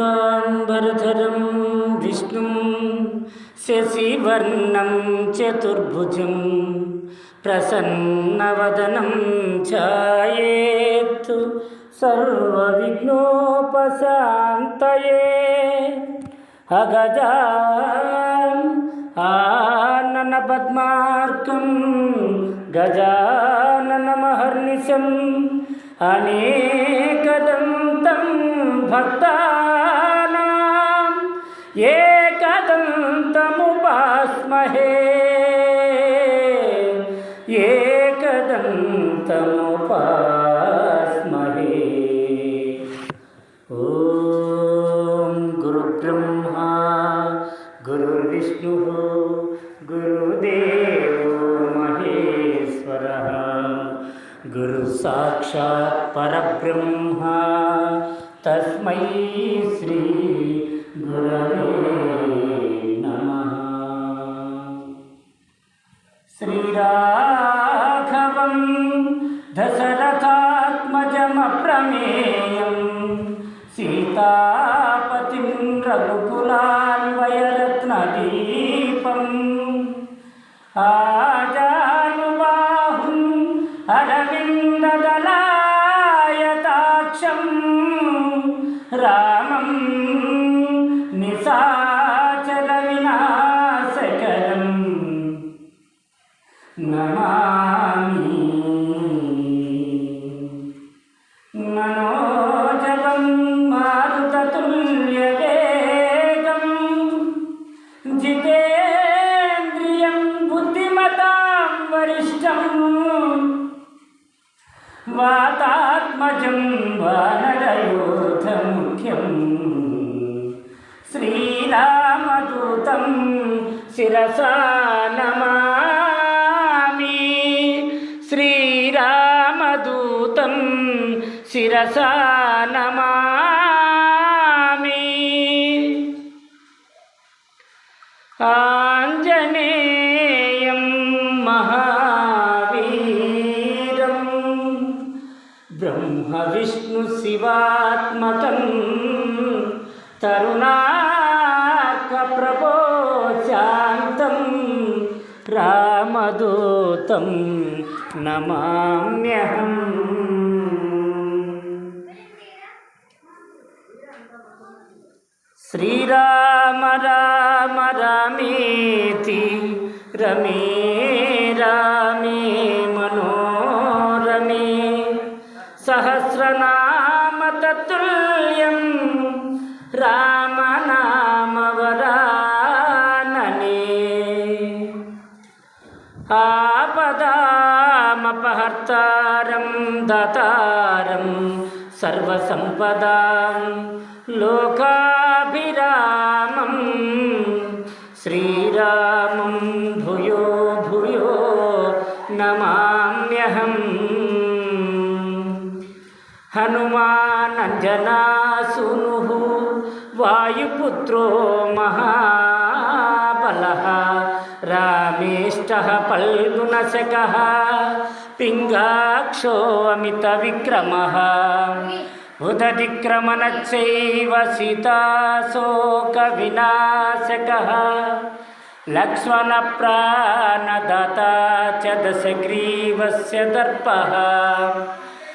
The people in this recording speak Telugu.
शुक्लाम्बरधरं विष्णुं शशिवर्णं चतुर्भुजं प्रसन्नवदनं ध्यायेत् सर्वविघ्नोपशान्तये अगजाम् ఆనన పద్మార్కం గజానన మహర్నిశం అనేకదంతం భక్తానాం ఏకదంతముపాస్మహే. ఏకదంతముపా गुरुसाक्षात् परब्रह्मा तस्मै श्री गुरवे नमः श्रीराघवं दशरथात्मजमप्रमेयं सीतापतिं रघुकुलान्वयरत्नदीपम् आजानुबाहुम् రామం నిశాచర వినాశకరం నమామి మనోజవం మారుతతుల్యవేగం జితేంద్రియం బుద్ధిమతాం వరిష్టం వాతా പത്മജം വാനരയൂഥമുഖ്യം ശ്രീരാമദൂതം ശിരസാ നമാമി. ശ്രീരാമദൂതം ശിരസാ നമാമി. ആഞ്ജനേ మవిష్ణుశివాత్మకం తరుణాక ప్రబోశాంతం రామదూతం నమామ్యహం. శ్రీరామ రామ రామేతి రమే రామే తుల్యం రామనామవరాననే. ఆపదామపహర్తారం దాతారం సర్వసంపదా లోకాభిరామం శ్రీరామం భూయో భూయో నమా. हनुमान अंजना सुनु वायुपुत्रो महाबल, रामेष्ट पल्गुनशक पिंगाक्षो अमित विक्रम उदतिक्रमणच्चैव सीताशोकविनाशकः, लक्ष्मणप्राणदाता च दशग्रीवस्य दर्प।